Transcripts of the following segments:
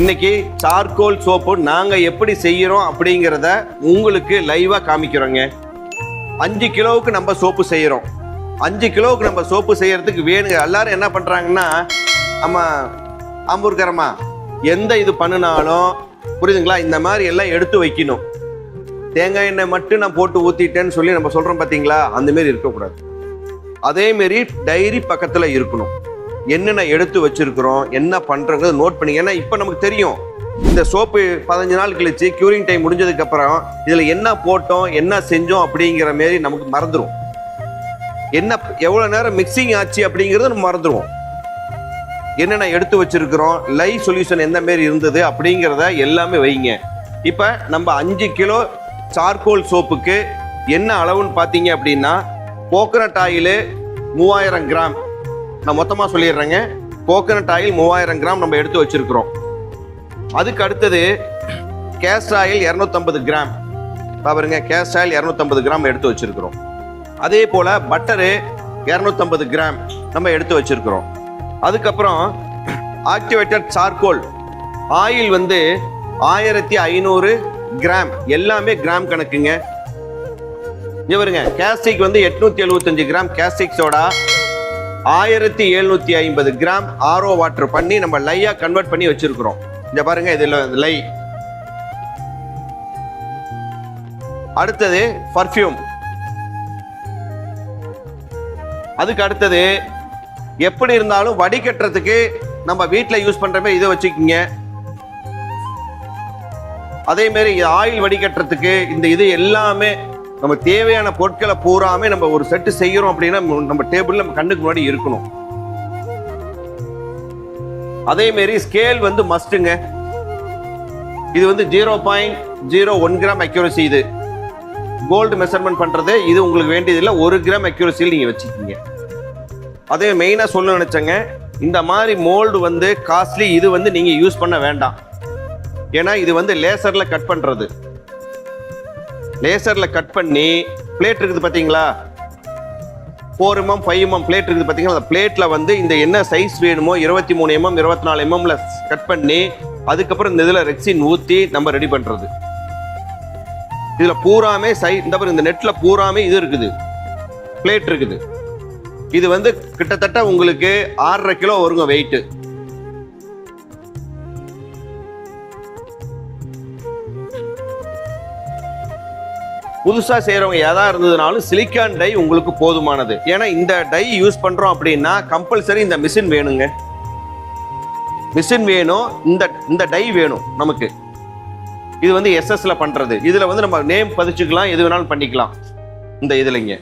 இன்னைக்கு charcoal soap நாங்க எப்படி செய்யறோம் அப்படிங்கிறத உங்களுக்கு லைவா காமிக்கிறோங்க. அஞ்சு கிலோவுக்கு நம்ம சோப்பு செய்யறோம். அஞ்சு கிலோவுக்கு நம்ம சோப்பு செய்யறதுக்கு வேணுங்க. எல்லாரும் என்ன பண்றாங்கன்னா நம்ம அம்பூர்கரமா எந்த இது பண்ணினாலும் புரியுதுங்களா? இந்த மாதிரி எல்லாம் எடுத்து வைக்கணும். தேங்காய் எண்ணெய் மட்டும் நான் போட்டு ஊற்றிட்டேன்னு சொல்லி நம்ம சொல்கிறோம் பார்த்தீங்களா அந்தமாரி இருக்கக்கூடாது. அதே மாரி டைரி பக்கத்தில் இருக்கணும். என்னென்ன எடுத்து வச்சிருக்கிறோம் என்ன பண்றோங்கிறத நோட் பண்ணி ஏன்னா இப்போ நமக்கு தெரியும். இந்த சோப்பு பதினஞ்சு நாள் கழிச்சு க்யூரிங் டைம் முடிஞ்சதுக்கப்புறம் இதில் என்ன போட்டோம் என்ன செஞ்சோம் அப்படிங்கிற மாரி நமக்கு மறந்துடும் என்ன எவ்வளோ நேரம் மிக்சிங் ஆச்சு அப்படிங்கறத நம்ம மறந்துடுவோம் என்னென்ன எடுத்து வச்சிருக்கிறோம் லைவ் சொல்யூஷன் எந்த மாரி இருந்தது அப்படிங்கிறத எல்லாமே வைங்க. இப்போ நம்ம அஞ்சு கிலோ சார்கோல் சோப்புக்கு என்ன அளவுன்னு பார்த்தீங்க அப்படின்னா கோகனட் ஆயில் மூவாயிரம் கிராம். நான் மொத்தமாக சொல்லிடுறேங்க. கோகனட் ஆயில் மூவாயிரம் கிராம் நம்ம எடுத்து வச்சிருக்கிறோம். அதுக்கு அடுத்தது கேஸ்ட் ஆயில் இரநூத்தம்பது கிராம். பாருங்க கேஸ்ட் ஆயில் இரநூத்தம்பது கிராம் எடுத்து வச்சிருக்கிறோம். அதே போல் பட்டரு இரநூத்தம்பது கிராம் நம்ம எடுத்து வச்சுருக்குறோம். அதுக்கப்புறம் ஆக்டிவேட்டட் சார்கோல் ஆயில் வந்து ஆயிரத்தி ஐநூறு கிராம். எல்லாமே கிராம் கணக்குங்க. இவருங்க பாருங்க கேஸ்டிக் வந்து எட்நூத்தி எழுபத்தஞ்சு கிராம். கேஸ்டிக் சோடா ஆயிரத்தி எழுநூத்தி ஐம்பது கிராம் ஆரோ வாட்டர் பண்ணி நம்ம லையா கன்வெர்ட் பண்ணி வச்சிருக்கிறோம். இந்த பாருங்க இதுல லை. அடுத்தது பர்ஃப்யூம் அதுக்கு அடுத்தது எப்படி இருந்தாலும் வடிகட்டுறதுக்கு நம்ம வீட்டில் யூஸ் பண்ணுறமே இதை வச்சுக்கிங்க. அதே மாதிரி ஆயில் வடிகட்டுறதுக்கு இந்த இது எல்லாமே நம்ம தேவையான பொருட்களை பூராமே நம்ம ஒரு செட்டு செய்யறோம் அப்படின்னா நம்ம டேபிள் நம்ம கண்ணுக்கு முன்னாடி இருக்கணும். அதே மாரி ஸ்கேல் வந்து மஸ்ட்டுங்க இது வந்து zero point zero one gram accuracy இது. கோல்டு மெஷர்மெண்ட் பண்றது இது உங்களுக்கு வேண்டியதில்லை ஒரு கிராம் அக்யூரசியில் நீங்க வச்சுக்கிங்க. அதே மெயினாக சொல்ல நினைச்சேங்க இந்த மாதிரி மோல்டு வந்து காஸ்ட்லி இது வந்து நீங்க யூஸ் பண்ண வேண்டாம். ஏன்னா இது வந்து லேசர்ல கட் பண்றது. லேசர்ல கட் பண்ணி பிளேட் இருக்குது பாத்தீங்களா? Four MM five MM blade இருக்குது பார்த்தீங்கன்னா அந்த பிளேட்ல வந்து இந்த என்ன சைஸ் வேணுமோ இருபத்தி மூணு எம்எம் இருபத்தி நாலு எம்எம்ல கட் பண்ணி அதுக்கப்புறம் இந்த இதில் ரெக்ஸின் ஊற்றி நம்ம ரெடி பண்ணுறது இதில் பூராமே சை இந்த இந்த நெட்டில் பூராமே இது இருக்குது. பிளேட் இருக்குது. இது வந்து கிட்டத்தட்ட உங்களுக்கு ஆறரை கிலோ வருங்க வெயிட்டு புதுசா செய்யறவங்க எதா இருந்ததுனாலும் சிலிக்கான் டை உங்களுக்கு போதுமானது. ஏன்னா இந்த டை யூஸ் பண்றோம் அப்படின்னா கம்பல்சரி இந்த மிஷின் வேணுங்க. மிஷின் வேணும் இந்த இந்த டை வேணும் நமக்கு. இது வந்து எஸ்எஸ்ல பண்றது. இதுல வந்து நம்ம நேம் பதிச்சுக்கலாம் எது வேணாலும் பண்ணிக்கலாம். இந்த இதுலங்க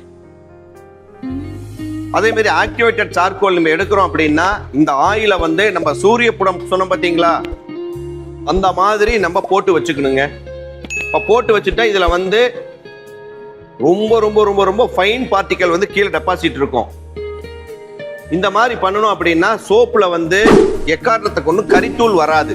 அதே மாதிரி ஆக்டிவேட்டட் சார்கோல் நம்ம எடுக்கிறோம் அப்படின்னா இந்த ஆயில வந்து நம்ம சூரிய புடம் சொன்னோம் பார்த்தீங்களா? அந்த மாதிரி நம்ம போட்டு வச்சுக்கணுங்க. இப்போ போட்டு வச்சுட்டா இதில் வந்து ரொம்ப ரொம்ப ரொம்ப ரொம்ப ஃபைன் பார்ட்டிக்கல் வந்து கீழே டெபாசிட் இருக்கும். இந்த மாதிரி பண்ணணும் அப்படின்னா சோப்பில் வந்து எக்காரணத்தை கொண்டு கரித்தூள் வராது.